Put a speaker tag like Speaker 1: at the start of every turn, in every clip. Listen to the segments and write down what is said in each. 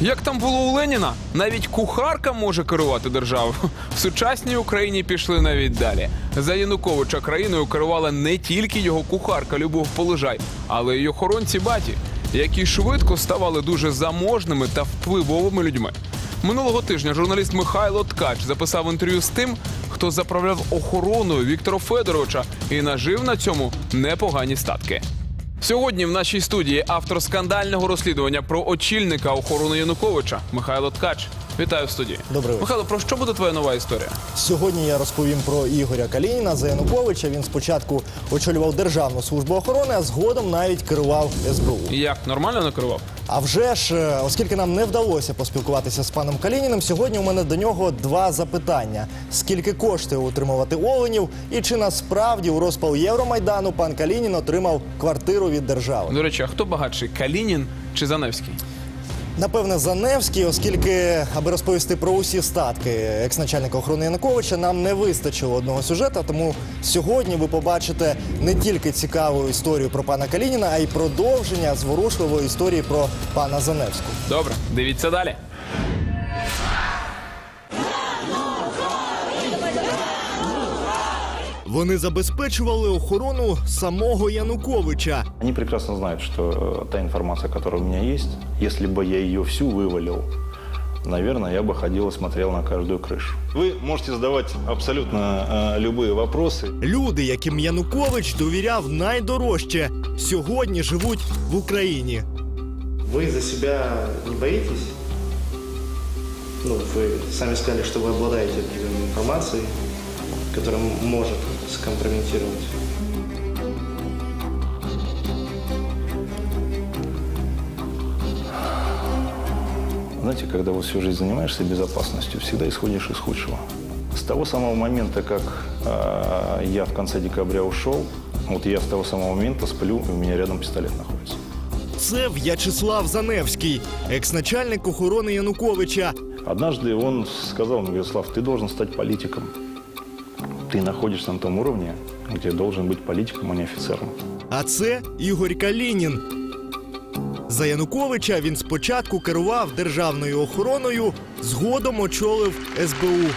Speaker 1: Як там було у Леніна? Навіть кухарка може керувати державою. В сучасній Україні пішли навіть далі. За Януковича країною керувала не тільки його кухарка Любов Полежай, але й охоронці баті, які швидко ставали дуже заможними та впливовими людьми. Минулого тижня журналіст Михайло Ткач записав інтерв'ю з тим, хто заправляв охороною Віктора Федоровича і нажив на цьому непогані статки. Сьогодні в нашій студії автор скандального розслідування про очільника охорони Януковича Михайло Ткач. Вітаю в студії.
Speaker 2: Добрий вечір.
Speaker 1: Михайло, про що буде твоя нова історія?
Speaker 2: Сьогодні я розповім про Ігоря Калініна за Януковича. Він спочатку очолював Державну службу охорони, а згодом навіть керував СБУ.
Speaker 1: І Як нормально накерував?
Speaker 2: А вже ж, е, оскільки нам не вдалося поспілкуватися з паном Калініним, сьогодні у мене до нього два запитання: скільки коштує утримувати оленів, і чи насправді у розпал Євромайдану пан Калінін отримав квартиру від держави?
Speaker 1: До речі, а хто багатший Калінін чи Заневський?
Speaker 2: Напевне, Заневський, оскільки, аби розповісти про усі статки екс-начальника охорони Януковича, нам не вистачило одного сюжета. Тому сьогодні ви побачите не тільки цікаву історію про пана Калініна, а й продовження зворушливої історії про пана Заневського.
Speaker 1: Добре, дивіться далі.
Speaker 2: Вони забезпечували охорону самого Януковича.
Speaker 3: Они прекрасно знают, что э, та информация, которая у меня есть, если бы я ее всю вывалил, наверное, я бы ходил и смотрел на каждую крышу. Вы можете задавать абсолютно э, любые вопросы.
Speaker 2: Люди, яким Янукович довіряв найдорожче, сьогодні живуть в Україні.
Speaker 4: Вы за себя не боитесь? Ну, вы сами сказали, что вы обладаете определенной информацией, Которая м- может скомпрометировать.
Speaker 3: Знаете, когда вот всю жизнь занимаешься безопасностью, всегда исходишь из худшего. С того самого момента, как э, я в конце декабря ушел, вот я с того самого момента сплю, и у меня рядом пистолет находится.
Speaker 2: Це В'ячеслав Заневський, екс-начальник охорони Януковича.
Speaker 3: Однажды он сказал мне, Вячеслав, ты должен стать политиком. Ты находишься на том уровне, где должен быть политиком, а не офицером.
Speaker 2: А це Ігор Калінін. За Януковича він спочатку керував державною охороною, згодом очолив СБУ.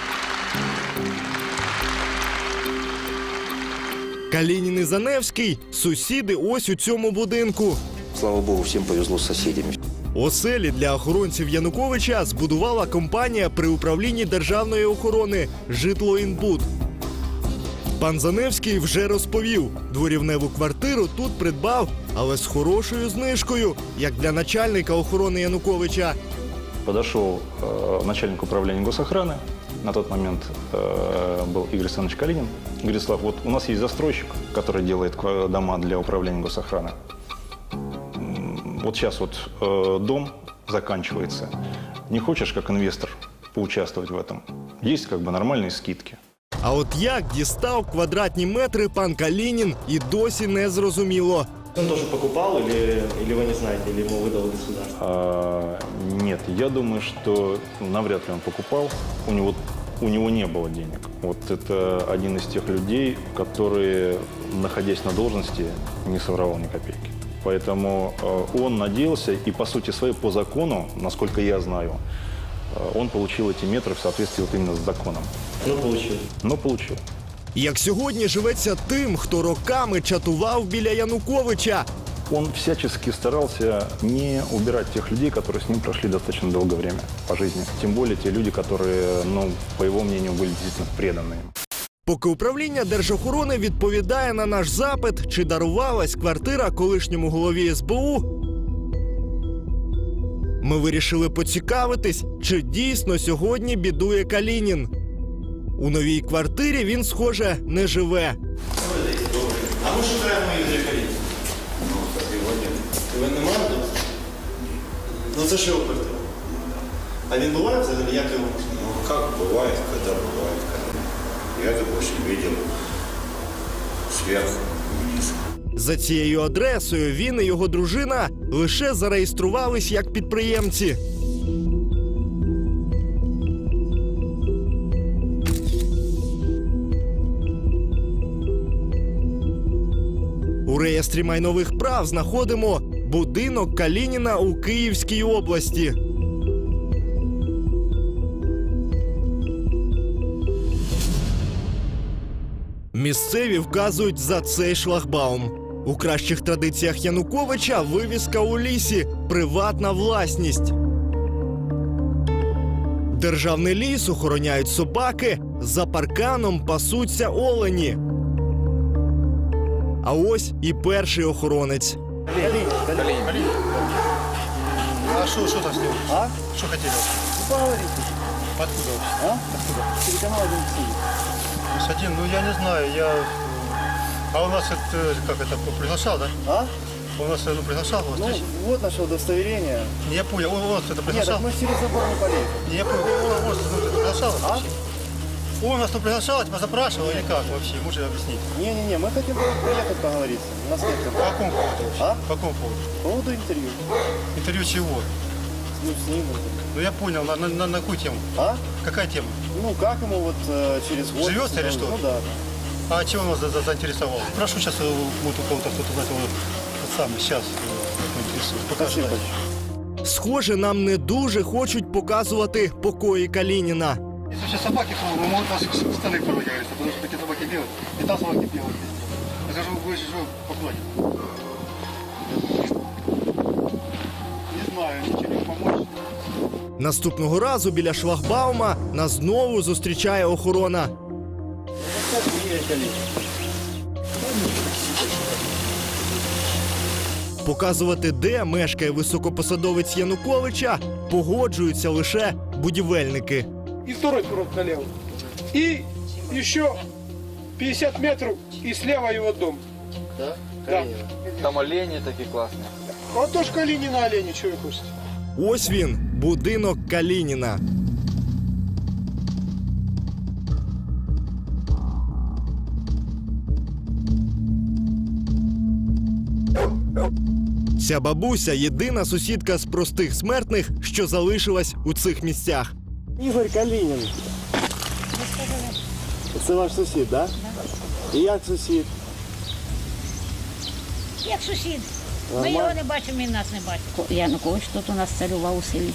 Speaker 2: Калінін і Заневський сусіди ось у цьому будинку.
Speaker 5: Слава богу, всем повезло с соседями.
Speaker 2: Оселі для охоронців Януковича збудувала компанія при управлінні державної охорони Житлоінбуд. Пан Заневський вже розповів, дворівневу квартиру тут придбав, але з хорошою знижкою, як для начальника охорони Януковича.
Speaker 3: Подошел э, начальник управления госохраны, на тот момент э, был Игорь Александрович Калинин. Говорит, Слав, вот у нас есть застройщик, который делает ква- дома для управления госохраны. М, Вот сейчас вот э, дом заканчивается. Не хочешь, как инвестор, поучаствовать в этом? Есть как бы нормальные скидки.
Speaker 2: А от як дістав квадратні метри пан Калінін і досі не зрозуміло.
Speaker 4: Он тоже покупал или, или вы не знаете, или ему выдало государство?
Speaker 3: А, нет, я думаю, что навряд ли он покупал. У него, у него не было денег. Вот это один из тех людей, которые, находясь на должности, не соврал ни копейки. Поэтому э, он надеялся, и по сути своей, по закону, насколько я знаю, э, он получил эти метры в соответствии вот именно с законом.
Speaker 4: Ну, получил.
Speaker 3: Но получил.
Speaker 2: Як сьогодні живеться тим, хто роками чатував біля Януковича,
Speaker 3: Он всячески старался не убирать тех людей, которые с ним прошли достаточно долгое время по жизни. Тем более те люди, которые, ну, по его мнению, были действительно преданные.
Speaker 2: Поки управління держохорони відповідає на наш запит, чи дарувалась квартира колишньому голові СБУ. Ми вирішили поцікавитись, чи дійсно сьогодні бідує Калінін. У новій квартирі він, схоже, не живе.
Speaker 4: А мы шукаем Игоря Калинина. Ви не маєте? Ну це ж його квартира. А він буває взагалі, як його?
Speaker 5: Ну, как бывает, когда бывает. Когда... Я, допустим, видел сверху вниз.
Speaker 2: За цією адресою він і його дружина лише зареєструвались як підприємці. У реєстрі майнових прав знаходимо будинок Калініна у Київській області. Місцеві вказують за цей шлагбаум. У кращих традиціях Януковича вивіска у лісі приватна власність. Державний ліс охороняють собаки, за парканом пасуться олені. А ось і перший охоронець.
Speaker 5: А что там с? А? Что хотели? Поговорите. Откуда? А? Откуда? Телеканал 1 один, ну я не знаю, я... э, А у нас это, как это, приглашал, да?
Speaker 6: А?
Speaker 5: У нас ну, приглашал вас
Speaker 6: Ну,
Speaker 5: здесь?
Speaker 6: вот наше удостоверение.
Speaker 5: Я понял, он вас это
Speaker 6: Нет,
Speaker 5: приглашал?
Speaker 6: так мы через забор не полезем.
Speaker 5: Я понял, он вас ну, это приглашал
Speaker 6: А?
Speaker 5: вообще? Он нас тут приглашал, типа запрашивал или как вообще? Можете объяснить?
Speaker 6: Не-не-не, мы хотим было приехать поговориться. У нас нет
Speaker 5: По какому поводу вообще?
Speaker 6: А?
Speaker 5: По какому поводу?
Speaker 6: По поводу интервью.
Speaker 5: Интервью чего?
Speaker 6: Ну, с ним.
Speaker 5: Ну я понял, на, на, на, на какую тему?
Speaker 6: А?
Speaker 5: Какая тема?
Speaker 6: Ну, как ему вот э, через год...
Speaker 5: Живет или что?
Speaker 6: Ну, да.
Speaker 5: А чем он вас за- за- заинтересовал? Прошу сейчас э, вот у кого-то кто-то знает его тот самый, сейчас интересует. Покажи.
Speaker 6: Спасибо большое.
Speaker 2: Схоже, нам не дуже хочуть показувати покої Калініна.
Speaker 5: Если сейчас собаки, то мы могут вас в стороны порвать, говорится, потому что такие собаки делают. И там собаки делают. Я скажу, вы же что, покладете? Не знаю, ничего не помочь.
Speaker 2: Наступного разу біля шлагбаума нас знову зустрічає охорона. Показувати, де мешкає високопосадовець Януковича, погоджуються лише будівельники.
Speaker 7: и второй курок налево. И еще 50 метров и слева его дом.
Speaker 6: Да?
Speaker 7: Да.
Speaker 8: Там олені такі класні.
Speaker 7: А то ж Калинина олени, что вы хотите?
Speaker 2: Ось він, будинок Калініна. Ця бабуся єдина сусідка з простих смертних, що залишилась у цих місцях.
Speaker 6: Ігор Калінін. Це ваш сусід, так? Да? І як сусід?
Speaker 9: Як сусід. Ми його не бачимо, він нас не бачить. Янукович тут у нас царював у селі.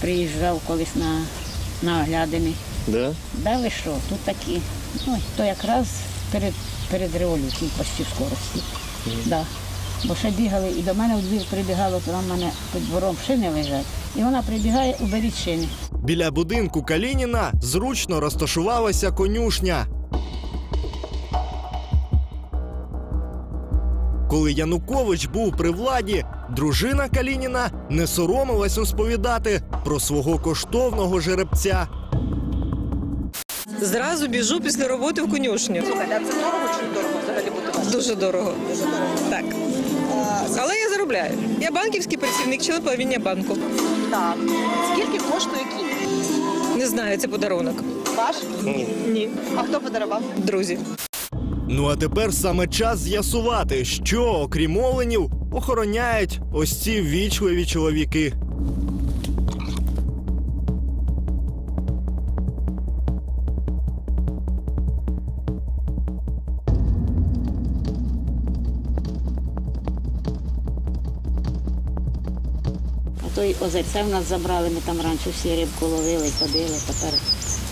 Speaker 9: Приїжджав колись на, на оглядини.
Speaker 6: Да.
Speaker 9: Да ви що, тут такі. Ну, то якраз перед, перед революцією почти скорості. Да. Бо ще бігали, і до мене в двір прибігало, то в мене під двором шини лежать. І вона прибігає, уберіть шини.
Speaker 2: Біля будинку Калініна зручно розташувалася конюшня. Коли Янукович був при владі, дружина Калініна не соромилась розповідати про свого коштовного жеребця.
Speaker 10: Зразу біжу після роботи в конюшню.
Speaker 11: Слухайте, а це дорого чи не дорого взагалі бути вашим?
Speaker 10: Дуже дорого. Так. Заробляю. Я банківський працівник, член правління банку.
Speaker 11: Так. Скільки коштує кінь?
Speaker 10: Не знаю, це подарунок.
Speaker 11: Ваш?
Speaker 10: Ні.
Speaker 11: А хто подарував?
Speaker 10: Друзі.
Speaker 2: Ну а тепер саме час з'ясувати, що, окрім оленів, охороняють ось ці ввічливі чоловіки.
Speaker 9: то й озерця в нас забрали, ми там раніше всі рибку ловили, ходили, тепер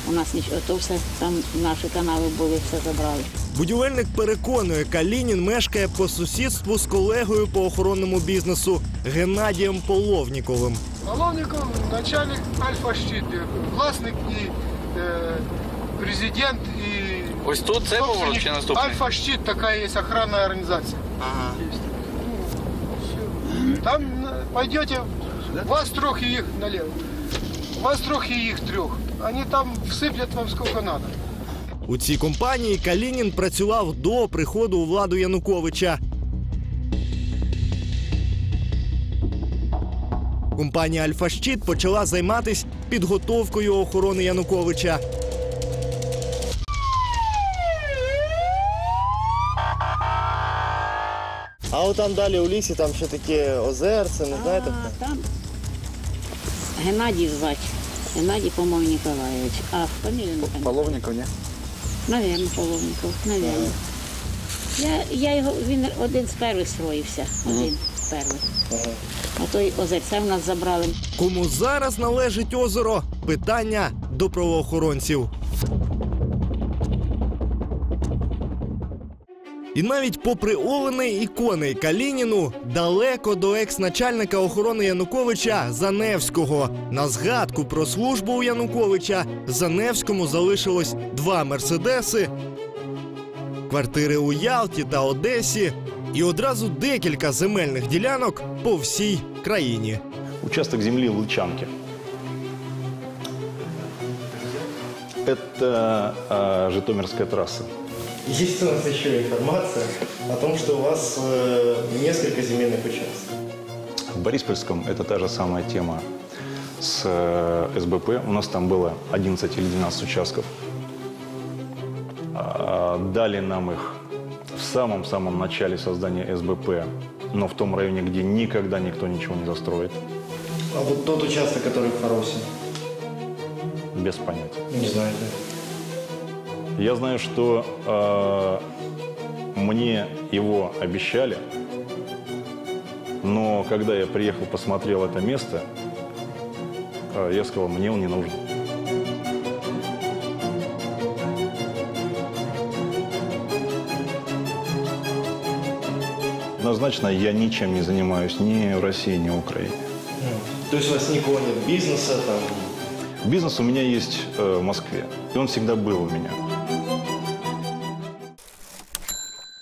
Speaker 9: у нас нічого, то все там наші канави були, все забрали.
Speaker 2: Будівельник переконує, Калінін мешкає по сусідству з колегою по охоронному бізнесу Геннадієм Половніковим.
Speaker 7: Половников начальник Альфа-Щит, власник и э, президент и
Speaker 8: Ось тут цей поворот чи наступний?
Speaker 7: Альфа-Щит такая есть охранная организация. Есть. Ну, всё. Там э, пойдете, вас трех и их налево. Вас трех и их трех. Они там всыплят вам сколько надо.
Speaker 2: У цій компанії Калінін працював до приходу у владу Януковича. Компанія Альфа-Щит почала займатися підготовкою охорони Януковича.
Speaker 6: А от там далі у лісі, там ще таке озерце, не знаєте?
Speaker 9: А, там Геннадій звати. Геннадій, по-моєму, Ніколаєвич. А фамілію не пам'ятаю.
Speaker 8: Половников, ні?
Speaker 9: Навірно, Половников, навірно. Я, я його, він один з перших строївся. Один з перших. А той озерця в нас забрали.
Speaker 2: Кому зараз належить озеро? Питання до правоохоронців. І навіть попри Оленей і коней Калініну далеко до екс-начальника охорони Януковича Заневського. На згадку про службу у Януковича Заневському залишилось два мерседеси, квартири у Ялті та Одесі і одразу декілька земельних ділянок по всій країні.
Speaker 3: Участок земли Лычанки. Это э, Житомирская трасса.
Speaker 4: Есть у нас еще информация о том, что у вас э, несколько земельных участков.
Speaker 3: В Бориспольском это та же самая тема с э, СБП. У нас там было 11 или 12 участков. А, Дали нам их в самом-самом начале создания СБП, но в том районе, где никогда никто ничего не застроит,
Speaker 4: А вот тот участок, который в Харосе,
Speaker 3: без понятия.
Speaker 4: не знаю.
Speaker 3: Я знаю, что э, мне его обещали, но когда я приехал, посмотрел это место, э, я сказал, мне он не нужен. Однозначно, я ничем не занимаюсь ни в России, ни в Украине.
Speaker 4: То есть у вас никакого нет бизнеса, там,
Speaker 3: Бизнес у меня есть э, в Москве, и он всегда был у меня.